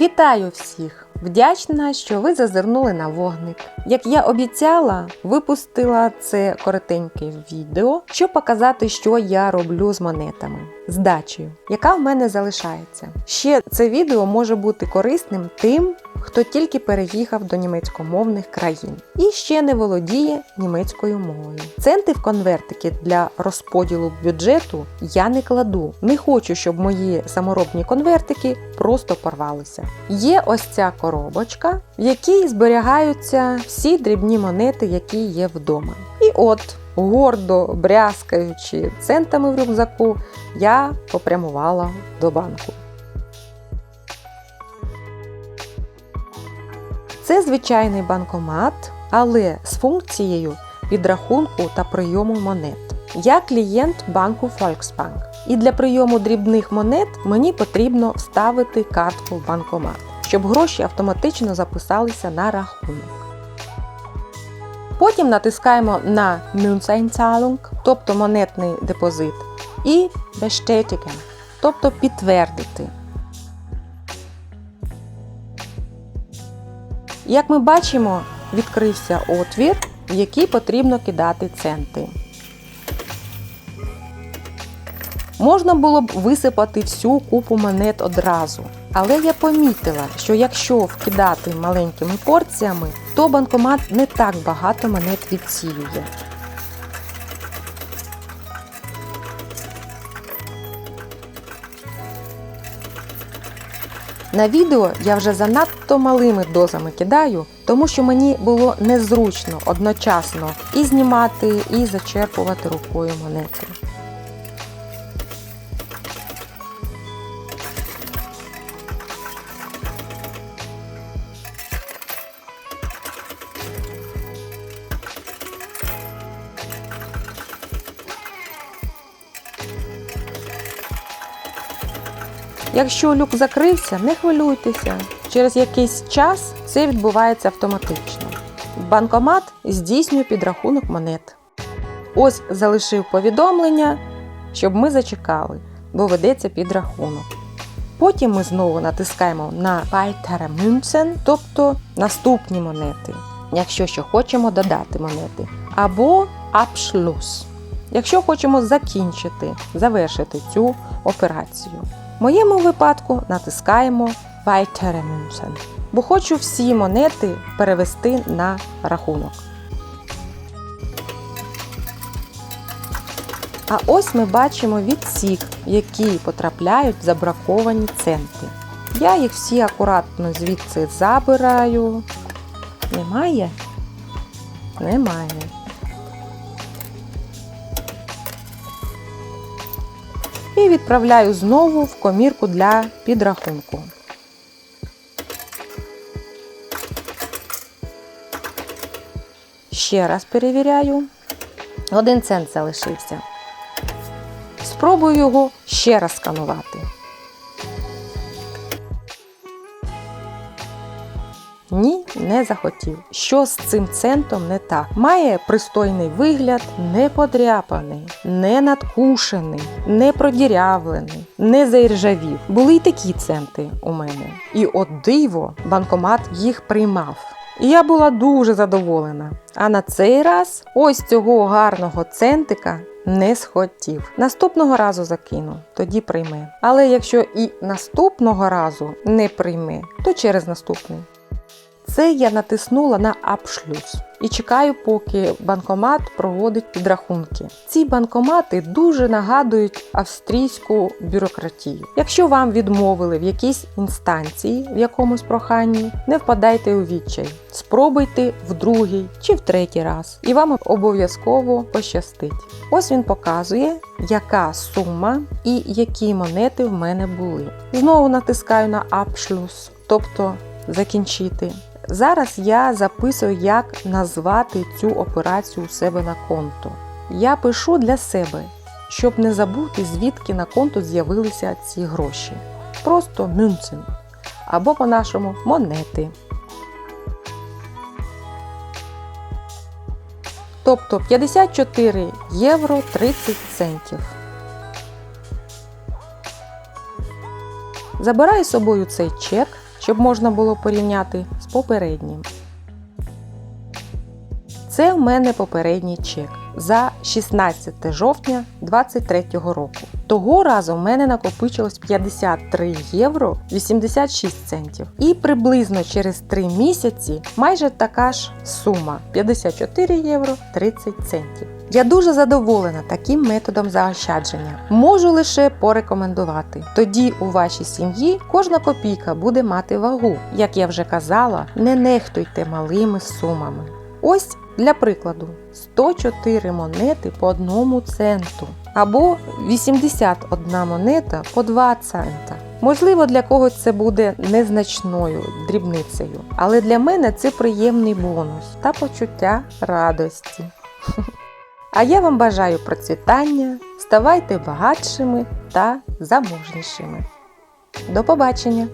Вітаю всіх! Вдячна, що ви зазирнули на вогник. Як я обіцяла, випустила це коротеньке відео, щоб показати, що я роблю з монетами, здачею, яка в мене залишається. Ще це відео може бути корисним тим, хто тільки переїхав до німецькомовних країн і ще не володіє німецькою мовою. Центи в конвертики для розподілу бюджету я не кладу. Не хочу, щоб мої саморобні конвертики просто порвалися. Є ось ця коробочка, в якій зберігаються всі дрібні монети, які є вдома. І от, гордо брязкаючи центами в рюкзаку, я попрямувала до банку. Це звичайний банкомат, але з функцією підрахунку та прийому монет. Я клієнт банку Volksbank, і для прийому дрібних монет мені потрібно вставити картку в банкомат, щоб гроші автоматично записалися на рахунок. Потім натискаємо на Münzeinzahlung, тобто монетний депозит, і Bestätigen, тобто підтвердити. Як ми бачимо, відкрився отвір, в який потрібно кидати центи. Можна було б висипати всю купу монет одразу, але я помітила, що якщо вкидати маленькими порціями, то банкомат не так багато монет відсіює. На відео я вже занадто малими дозами кидаю, тому що мені було незручно одночасно і знімати, і зачерпувати рукою монети. Якщо люк закрився, не хвилюйтеся. Через якийсь час це відбувається автоматично. Банкомат здійснює підрахунок монет. Ось залишив повідомлення, щоб ми зачекали, бо ведеться підрахунок. Потім ми знову натискаємо на Weitere Münzen, тобто наступні монети, якщо ще хочемо додати монети, або Abschluss, якщо хочемо закінчити, завершити цю операцію. В моєму випадку натискаємо Weitere Münzen, бо хочу всі монети перевести на рахунок. А ось ми бачимо відсік, в який потрапляють забраковані центи. Я їх всі акуратно звідси забираю. Немає? Немає. І відправляю знову в комірку для підрахунку. Ще раз перевіряю. Один цент залишився. Спробую його ще раз сканувати. Не захотів. Що з цим центом не так? Має пристойний вигляд, не подряпаний, не надкушений, не продірявлений, не заіржавів. Були й такі центи у мене. І от диво, банкомат їх приймав. І я була дуже задоволена. А на цей раз ось цього гарного центика не схотів. Наступного разу закину, тоді прийме. Але якщо і наступного разу не прийме, то через наступний. Це я натиснула на Abschluss і чекаю, поки банкомат проводить підрахунки. Ці банкомати дуже нагадують австрійську бюрократію. Якщо вам відмовили в якійсь інстанції в якомусь проханні, не впадайте у відчай. Спробуйте в другий чи в третій раз, і вам обов'язково пощастить. Ось він показує, яка сума і які монети в мене були. Знову натискаю на Abschluss, тобто закінчити. Зараз я записую, як назвати цю операцію у себе на конто. Я пишу для себе, щоб не забути, звідки на конто з'явилися ці гроші. Просто мюнцен або по-нашому монети. Тобто 54 євро 30 центів. Забираю з собою цей чек щоб можна було порівняти попереднім. Це в мене попередній чек за 16 жовтня 2023 року. Того разу в мене накопичилось 53 євро 86 центів. І приблизно через 3 місяці майже така ж сума 54 євро 30 центів. Я дуже задоволена таким методом заощадження. Можу лише порекомендувати. Тоді у вашій сім'ї кожна копійка буде мати вагу. Як я вже казала, не нехтуйте малими сумами. Ось для прикладу 104 монети по 1 центу або 81 монета по 2 цента. Можливо, для когось це буде незначною дрібницею, але для мене це приємний бонус та почуття радості. А я вам бажаю процвітання, ставайте багатшими та заможнішими. До побачення!